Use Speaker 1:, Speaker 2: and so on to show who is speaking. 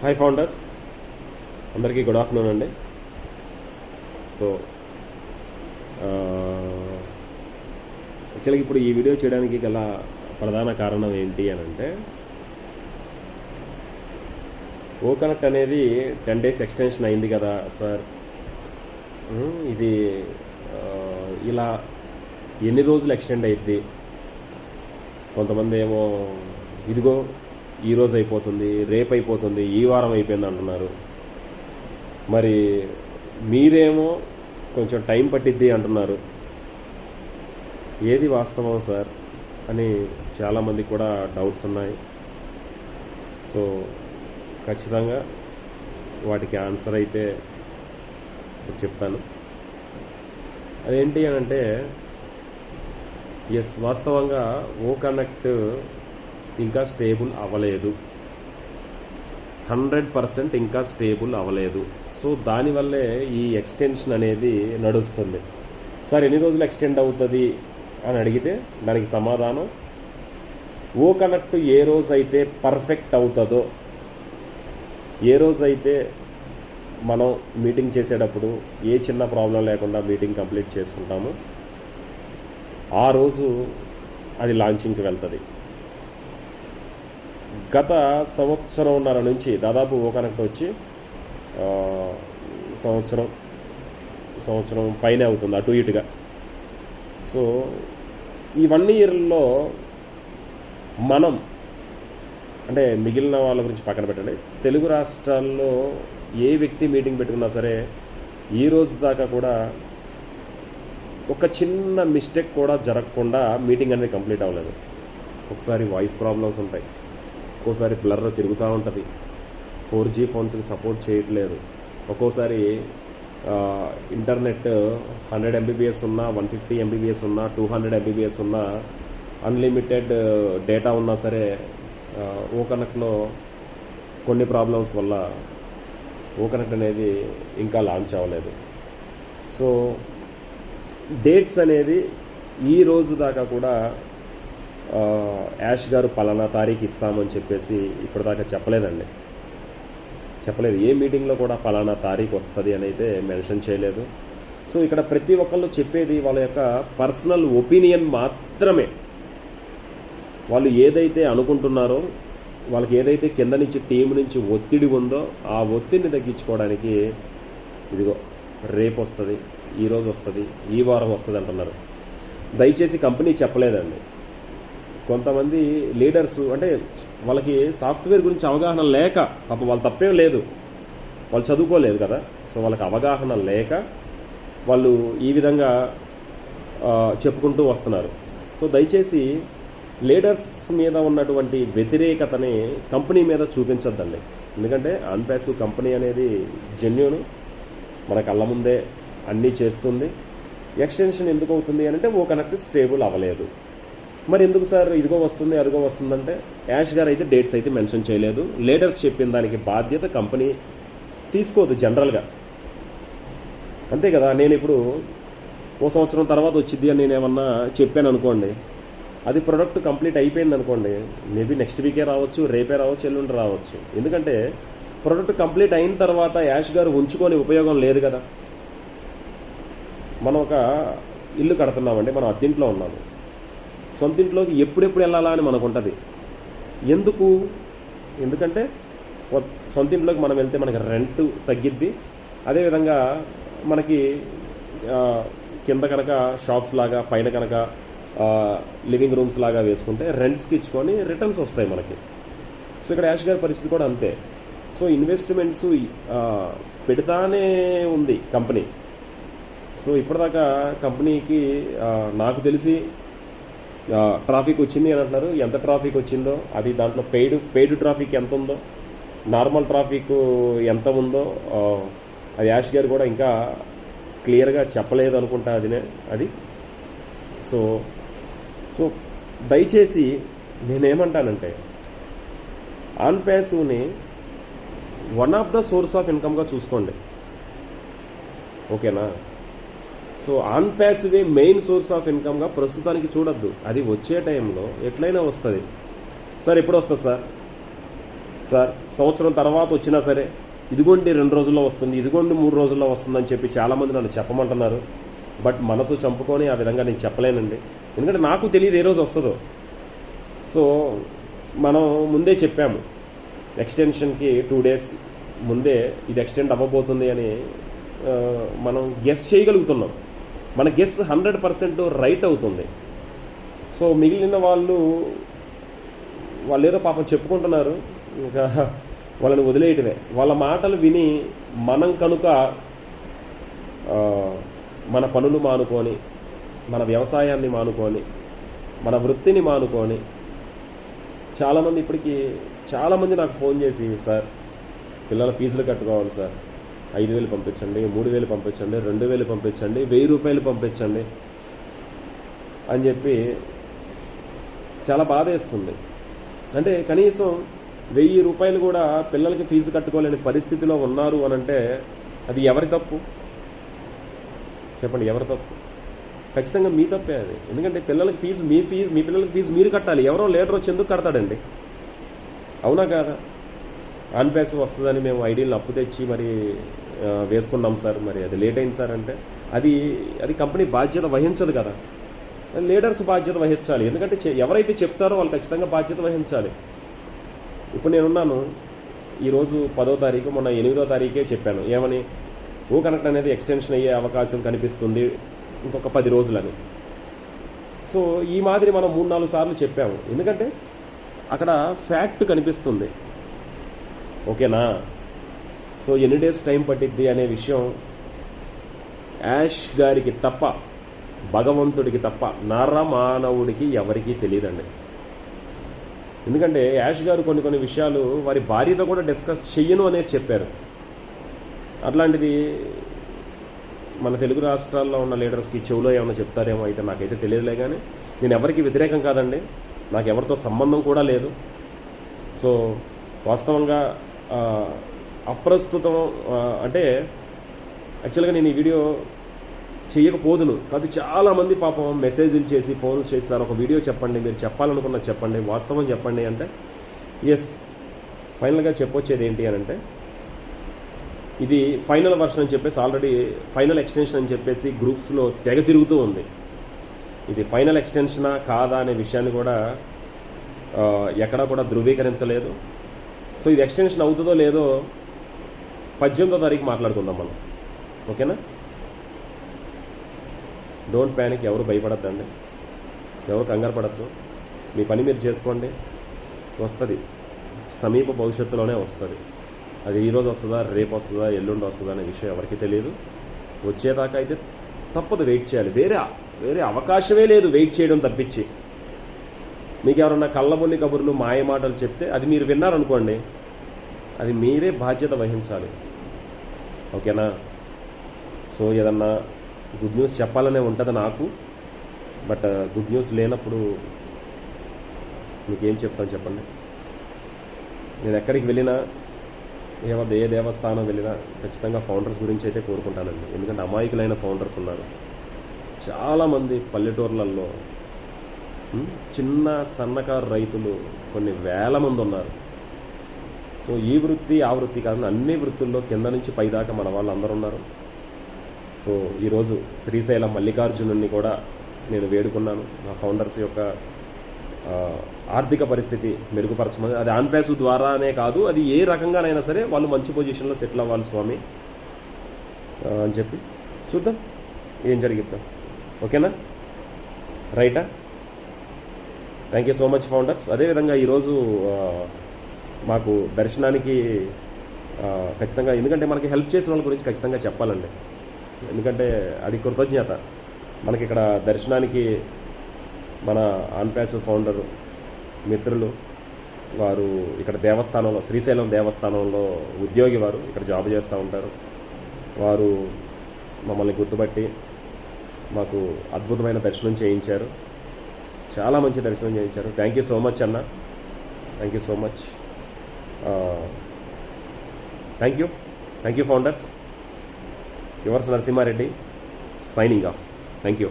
Speaker 1: Hi founders అందరికీ good afternoon అండి. So యాక్చువల్గా uh, ఇప్పుడు ఈ వీడియో చేయడానికి గల ప్రధాన కారణం ఏంటి అని అంటే ఓ కనెక్ట్ అనేది టెన్ డేస్ ఎక్స్టెన్షన్ అయింది కదా సార్ hmm, ఇది uh, ఇలా ఎన్ని రోజులు ఎక్స్టెండ్ అయింది కొంతమంది ఏమో ఇదిగో ఈరోజు అయిపోతుంది రేపు అయిపోతుంది ఈ వారం అయిపోయింది అంటున్నారు. మరి మీరేమో కొంచెం టైం పట్టిద్ది అంటున్నారు. ఏది వాస్తవం సార్ అని చాలామంది కూడా డౌట్స్ ఉన్నాయి. సో ఖచ్చితంగా వాటికి ఆన్సర్ అయితే ఇప్పుడు చెప్తాను. అదేంటి అని అంటే ఎస్ వాస్తవంగా ఓ కనెక్ట్ ఇంకా స్టేబుల్ అవ్వలేదు. హండ్రెడ్ పర్సెంట్ ఇంకా స్టేబుల్ అవ్వలేదు. సో దానివల్లే ఈ ఎక్స్టెన్షన్ అనేది నడుస్తుంది. సార్ ఎన్ని రోజులు ఎక్స్టెండ్ అవుతుంది అని అడిగితే దానికి సమాధానం ఓ కనెక్ట్ ఏ రోజైతే పర్ఫెక్ట్ అవుతుందో ఏ రోజైతే మనం మీటింగ్ చేసేటప్పుడు ఏ చిన్న ప్రాబ్లం లేకుండా మీటింగ్ కంప్లీట్ చేసుకుంటామో ఆ రోజు అది లాంచింగ్కి వెళ్తుంది. గత సంవత్సరంన్నర నుంచి దాదాపు ఓ కనెక్ట్ వచ్చి సంవత్సరం సంవత్సరం పైనే అవుతుంది అటు ఇటుగా. సో ఈ వన్ ఇయర్లో మనం అంటే మిగిలిన వాళ్ళ గురించి పక్కన పెట్టండి తెలుగు రాష్ట్రాల్లో ఏ వ్యక్తి మీటింగ్ పెట్టుకున్నా సరే ఈ రోజు దాకా కూడా ఒక చిన్న మిస్టేక్ కూడా జరగకుండా మీటింగ్ అనేది కంప్లీట్ అవ్వలేదు. ఒకసారి వాయిస్ ప్రాబ్లమ్స్ ఉంటాయి. ఒక్కోసారి బ్లర్ తిరుగుతూ ఉంటుంది. ఫోర్ జీ ఫోన్స్కి సపోర్ట్ చేయట్లేదు. ఒక్కోసారి ఇంటర్నెట్ హండ్రెడ్ ఎంబీబీఎస్ ఉన్నా వన్ ఫిఫ్టీ ఎంబీబీఎస్ ఉన్నా టూ హండ్రెడ్ ఎంబీబీఎస్ ఉన్నా అన్లిమిటెడ్ డేటా ఉన్నా సరే ఓ కనెక్ట్లో కొన్ని ప్రాబ్లమ్స్ వల్ల ఓ కనెక్ట్ అనేది ఇంకా లాంచ్ అవ్వలేదు. సో డేట్స్ అనేది ఈ రోజు దాకా కూడా యాష్ గారు పలానా తారీఖు ఇస్తామని చెప్పేసి ఇప్పటిదాకా చెప్పలేదండి. చెప్పలేదు. ఏ మీటింగ్లో కూడా పలానా తారీఖు వస్తుంది అని అయితే మెన్షన్ చేయలేదు. సో ఇక్కడ ప్రతి ఒక్కళ్ళు చెప్పేది వాళ్ళ యొక్క పర్సనల్ ఒపీనియన్ మాత్రమే. వాళ్ళు ఏదైతే అనుకుంటున్నారో వాళ్ళకి ఏదైతే కింద నుంచి టీం నుంచి ఒత్తిడి ఉందో ఆ ఒత్తిడిని తగ్గించుకోవడానికి ఇదిగో రేపు వస్తుంది ఈరోజు వస్తుంది ఈ వారం వస్తుంది అంటున్నారు. దయచేసి కంపెనీ చెప్పలేదండి. కొంతమంది లీడర్స్ అంటే వాళ్ళకి సాఫ్ట్వేర్ గురించి అవగాహన లేక పాప వాళ్ళు తప్పేం లేదు. వాళ్ళు చదువుకోలేదు కదా. సో వాళ్ళకి అవగాహన లేక వాళ్ళు ఈ విధంగా చెప్పుకుంటూ వస్తున్నారు. సో దయచేసి లీడర్స్ మీద ఉన్నటువంటి వ్యతిరేకతని కంపెనీ మీద చూపించొద్దండి. ఎందుకంటే అన్పాసివ్ కంపెనీ అనేది జెన్యున్ మన కళ్ళ ముందే అన్నీ చేస్తుంది. ఎక్స్టెన్షన్ ఎందుకు అవుతుంది అని అంటే ఓ కనెక్ట్ స్టేబుల్ అవ్వలేదు. మరి ఎందుకు సార్ ఇదిగో వస్తుంది అదిగో వస్తుందంటే యాష్ గారు అయితే డేట్స్ అయితే మెన్షన్ చేయలేదు. లీడర్స్ చెప్పిన దానికి బాధ్యత కంపెనీ తీసుకోదు జనరల్గా. అంతే కదా నేను ఇప్పుడు ఓ సంవత్సరం తర్వాత వచ్చింది అని నేను ఏమన్నా చెప్పాను అనుకోండి అది ప్రొడక్ట్ కంప్లీట్ అయిపోయింది అనుకోండి మేబీ నెక్స్ట్ వీకే రావచ్చు రేపే రావచ్చు ఎల్లుండి రావచ్చు. ఎందుకంటే ప్రొడక్ట్ కంప్లీట్ అయిన తర్వాత యాష్ గారు ఉంచుకొని ఉపయోగం లేదు కదా. మనం ఒక ఇల్లు కడుతున్నామండి మనం అద్దెంట్లో ఉన్నాము. సొంతింట్లోకి ఎప్పుడెప్పుడు వెళ్ళాలా అని మనకు ఉంటుంది ఎందుకు? ఎందుకంటే సొంతింట్లోకి మనం వెళ్తే మనకి రెంట్ తగ్గిద్ది. అదేవిధంగా మనకి కింద కనుక షాప్స్ లాగా పైన కనుక లివింగ్ రూమ్స్ లాగా వేసుకుంటే రెంట్స్కి ఇచ్చుకొని రిటర్న్స్ వస్తాయి మనకి. సో ఇక్కడ యాష్ గారి పరిస్థితి కూడా అంతే. సో ఇన్వెస్ట్మెంట్స్ పెడతానే ఉంది కంపెనీ. సో ఇప్పటిదాకా కంపెనీకి నాకు తెలిసి ట్రాఫిక్ వచ్చింది అని అంటున్నారు. ఎంత ట్రాఫిక్ వచ్చిందో అది దాంట్లో పెయిడ్ పెయిడ్ ట్రాఫిక్ ఎంత ఉందో నార్మల్ ట్రాఫిక్ ఎంత ఉందో ఆ, అది యాష్ గారు కూడా ఇంకా క్లియర్గా చెప్పలేదు అనుకుంటా అదినే అది. సో సో దయచేసి నేనేమంటానంటే ఆన్ ప్యాసివ్ని one of the source of ఇన్కమ్గా చూసుకోండి. ఓకేనా? సో ఆన్ ప్యాసివే మెయిన్ సోర్స్ ఆఫ్ ఇన్కమ్గా ప్రస్తుతానికి చూడొద్దు. అది వచ్చే టైంలో ఎట్లయినా వస్తుంది. సార్ ఎప్పుడు వస్తుంది సార్? సార్ సంవత్సరం తర్వాత వచ్చినా సరే ఇదిగోండి రెండు రోజుల్లో వస్తుంది ఇదిగోండి మూడు రోజుల్లో వస్తుందని చెప్పి చాలామంది నన్ను చెప్పమంటున్నారు. బట్ మనసు చంపుకొని ఆ విధంగా నేను చెప్పలేనండి. ఎందుకంటే నాకు తెలియదు ఏ రోజు వస్తుందో. సో మనం ముందే చెప్పాము ఎక్స్టెన్షన్కి టూ డేస్ ముందే ఇది ఎక్స్టెండ్ అవ్వబోతుంది అని మనం గెస్ చేయగలుగుతున్నాం. మన గెస్ హండ్రెడ్ పర్సెంట్ రైట్ అవుతుంది. సో మిగిలిన వాళ్ళు వాళ్ళు ఏదో పాపం చెప్పుకుంటున్నారు. ఇంకా వాళ్ళని వదిలేయటమే. వాళ్ళ మాటలు విని మనం కనుక మన పనులు మానుకొని మన వ్యవసాయాన్ని మానుకొని మన వృత్తిని మానుకొని చాలామంది ఇప్పటికీ చాలామంది నాకు ఫోన్ చేసి సార్ పిల్లల ఫీజులు కట్టుకోవాలి సార్. ఐదు వేలు పంపించండి మూడు వేలు పంపించండి రెండు వేలు పంపించండి వెయ్యి రూపాయలు పంపించండి అని చెప్పి చాలా బాధ వేస్తుంది. అంటే కనీసం వెయ్యి రూపాయలు కూడా పిల్లలకి ఫీజు కట్టుకోలేని పరిస్థితిలో ఉన్నారు అని అంటే అది ఎవరి తప్పు? చెప్పండి ఎవరి తప్పు? ఖచ్చితంగా మీ తప్పే అది. ఎందుకంటే పిల్లలకి ఫీజు మీ ఫీజు మీ పిల్లలకి ఫీజు మీరు కట్టాలి. ఎవరో లేటర్ వచ్చి ఎందుకు కడతాడండి. అవునా కాదా? ఆన్ వస్తుందని మేము ఐడీలను అప్పు తెచ్చి మరి వేసుకున్నాం సార్. మరి అది లేట్ అయింది సార్ అంటే అది అది కంపెనీ బాధ్యత వహించదు కదా. లీడర్స్ బాధ్యత వహించాలి. ఎందుకంటే చె- ఎవరైతే చెప్తారో వాళ్ళు ఖచ్చితంగా బాధ్యత వహించాలి. ఇప్పుడు నేనున్నాను. ఈరోజు పదో తారీఖు మొన్న ఎనిమిదో తారీఖే చెప్పాను. ఏమని? ఓ కనెక్ట్ అనేది ఎక్స్టెన్షన్ అయ్యే అవకాశం కనిపిస్తుంది ఇంకొక పది రోజులని. సో ఈ మాదిరి మనం మూడు నాలుగు సార్లు చెప్పాము. ఎందుకంటే అక్కడ ఫ్యాక్ట్ కనిపిస్తుంది. ఓకేనా? సో ఎన్ని డేస్ టైం పట్టిద్ది అనే విషయం యాష్ గారికి తప్ప భగవంతుడికి తప్ప నరమానవుడికి ఎవరికీ తెలియదండి ఎందుకంటే యాష్ గారు కొన్ని కొన్ని విషయాలు వారి భార్యతో కూడా డిస్కస్ చెయ్యను అనేసి చెప్పారు. అట్లాంటిది మన తెలుగు రాష్ట్రాల్లో ఉన్న లీడర్స్కి చెవులో ఏమైనా చెప్తారేమో అయితే నాకైతే తెలియదులే కానీ నేను ఎవరికి వ్యతిరేకం కాదండి. నాకు ఎవరితో సంబంధం కూడా లేదు. సో వాస్తవంగా అప్రస్తుతం అంటే యాక్చువల్గా నేను ఈ వీడియో చేయకపోదును. కాదు చాలామంది పాపం మెసేజ్లు చేసి ఫోన్స్ చేస్తారు ఒక వీడియో చెప్పండి మీరు చెప్పాలనుకున్న చెప్పండి వాస్తవం చెప్పండి అంటే ఎస్ ఫైనల్గా చెప్పొచ్చేది ఏంటి అని అంటే ఇది ఫైనల్ వర్షన్ అని చెప్పేసి ఆల్రెడీ ఫైనల్ ఎక్స్టెన్షన్ అని చెప్పేసి గ్రూప్స్లో తెగ తిరుగుతూ ఉంది. ఇది ఫైనల్ ఎక్స్టెన్షనా కాదా అనే విషయాన్ని కూడా ఎక్కడా కూడా ధృవీకరించలేదు. సో ఇది ఎక్స్టెన్షన్ అవుతుందో లేదో పద్దెనిమిదో తారీఖు మాట్లాడుకుందాం మనం. ఓకేనా? డోంట్ ప్యానిక్ ఎవరు భయపడద్దండి. ఎవరు కంగారు పడద్దు. మీ పని మీరు చేసుకోండి. వస్తుంది. సమీప భవిష్యత్తులోనే వస్తుంది. అది ఈరోజు వస్తుందా రేపు వస్తుందా ఎల్లుండి వస్తుందా అనే విషయం ఎవరికి తెలియదు. వచ్చేదాకా అయితే తప్పదు వెయిట్ చేయాలి. వేరే వేరే అవకాశమే లేదు వెయిట్ చేయడం తప్పించి. మీకు ఎవరన్నా కళ్ళబొల్లి కబుర్లు మాయ మాటలు చెప్తే అది మీరు విన్నారనుకోండి అది మీరే బాధ్యత వహించాలి. ఓకేనా? సో ఏదన్నా గుడ్ న్యూస్ చెప్పాలనే ఉంటుంది నాకు బట్ గుడ్ న్యూస్ లేనప్పుడు మీకేం చెప్తాను చెప్పండి? నేను ఎక్కడికి వెళ్ళినా ఏవ ఏ దేవస్థానం వెళ్ళినా ఖచ్చితంగా ఫౌండర్స్ గురించి అయితే కోరుకుంటానండి. ఎందుకంటే అమాయకులైన ఫౌండర్స్ ఉన్నారు. చాలామంది పల్లెటూర్లలో చిన్న సన్నకారు రైతులు కొన్ని వేల మంది ఉన్నారు. సో ఈ వృత్తి ఆ వృత్తి కాదని అన్ని వృత్తుల్లో కింద నుంచి పైదాకా మన వాళ్ళు అందరూ ఉన్నారు. సో ఈరోజు శ్రీశైలం మల్లికార్జునుని కూడా నేను వేడుకున్నాను. మా ఫౌండర్స్ యొక్క ఆర్థిక పరిస్థితి మెరుగుపరచమని అది ఆన్పేసు ద్వారానే కాదు అది ఏ రకంగానైనా సరే వాళ్ళు మంచి పొజిషన్లో సెటిల్ అవ్వాలి స్వామి అని చెప్పి చూద్దాం ఏం జరిగిద్దాం. ఓకేనా? రైటా? Thank you so much founders అదేవిధంగా ఈరోజు మాకు దర్శనానికి ఖచ్చితంగా ఎందుకంటే మనకి హెల్ప్ చేసిన వాళ్ళ గురించి ఖచ్చితంగా చెప్పాలండి. ఎందుకంటే అది కృతజ్ఞత. మనకి ఇక్కడ దర్శనానికి మన ఆన్పాస్ ఫౌండర్ మిత్రులు వారు ఇక్కడ దేవస్థానంలో శ్రీశైలం దేవస్థానంలో ఉద్యోగి వారు ఇక్కడ జాబ్ చేస్తూ ఉంటారు. వారు మమ్మల్ని గుర్తుపట్టి మాకు అద్భుతమైన దర్శనం చేయించారు. చాలా మంచి దర్శనం చేయించారు. థ్యాంక్ యూ సో మచ్ అన్న. Thank you so much thank you thank you founders yours Narasimha Reddy signing off thank you